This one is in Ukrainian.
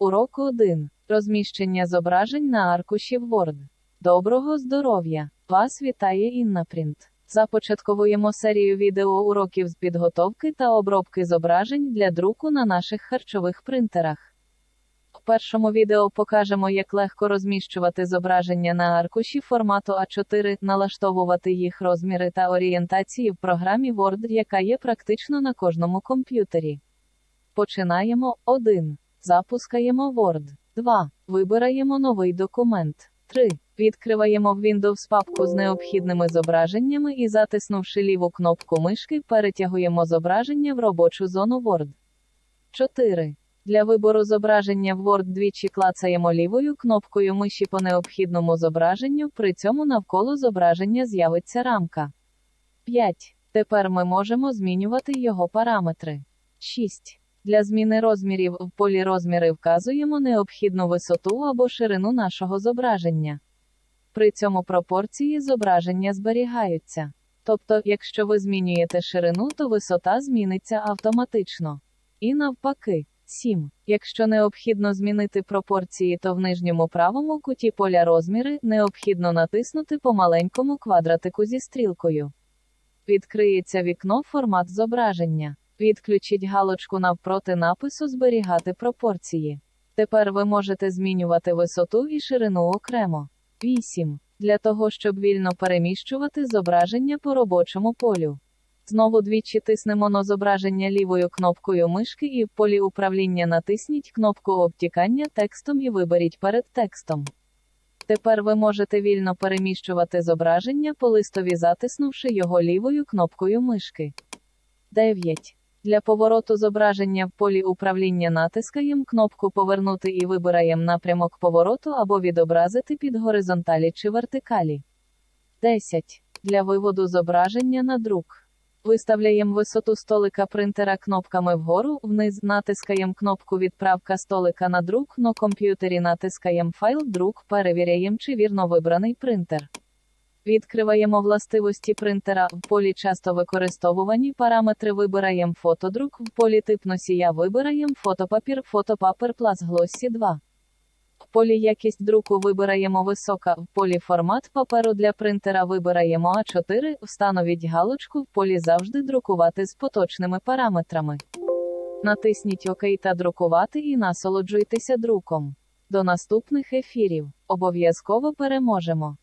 Урок 1. Розміщення зображень на аркуші Word. Доброго здоров'я! Вас вітає Іннапринт. Започатковуємо серію відеоуроків з підготовки та обробки зображень для друку на наших харчових принтерах. В першому відео покажемо, як легко розміщувати зображення на аркуші формату А4, налаштовувати їх розміри та орієнтації в програмі Word, яка є практично на кожному комп'ютері. Починаємо 1. Запускаємо Word. 2. Вибираємо новий документ. 3. Відкриваємо в Windows папку з необхідними зображеннями і затиснувши ліву кнопку мишки, перетягуємо зображення в робочу зону Word. 4. Для вибору зображення в Word двічі клацаємо лівою кнопкою миші по необхідному зображенню, при цьому навколо зображення з'явиться рамка. 5. Тепер ми можемо змінювати його параметри. 6. Для зміни розмірів в полі розміри вказуємо необхідну висоту або ширину нашого зображення. При цьому пропорції зображення зберігаються. Тобто, якщо ви змінюєте ширину, то висота зміниться автоматично. І навпаки. 7. Якщо необхідно змінити пропорції, то в нижньому правому куті поля розміри необхідно натиснути по маленькому квадратику зі стрілкою. Відкриється вікно формат зображення. Відключіть галочку навпроти напису Зберігати пропорції. Тепер ви можете змінювати висоту і ширину окремо. 8. Для того, щоб вільно переміщувати зображення по робочому полю. Знову двічі тиснемо на зображення лівою кнопкою мишки і в полі управління натисніть кнопку обтікання текстом і виберіть перед текстом. Тепер ви можете вільно переміщувати зображення по листові, затиснувши його лівою кнопкою мишки. 9. Для повороту зображення в полі управління натискаємо кнопку Повернути і вибираємо напрямок повороту або відобразити під горизонталі чи вертикалі. 10. Для виводу зображення на друк. Виставляємо висоту столика принтера кнопками вгору, вниз натискаємо кнопку Відправка столика на друк, на комп'ютері натискаємо файл друк, перевіряємо, чи вірно вибраний принтер. Відкриваємо властивості принтера в полі часто використовувані параметри вибираємо фотодрук, в полі тип носія вибираємо фотопапір, фотопапер плас глоссі 2. В полі якість друку вибираємо висока, в полі формат паперу для принтера вибираємо А4, встановіть галочку в полі завжди друкувати з поточними параметрами. Натисніть ОК та друкувати і насолоджуйтеся друком. До наступних ефірів. Обов'язково переможемо!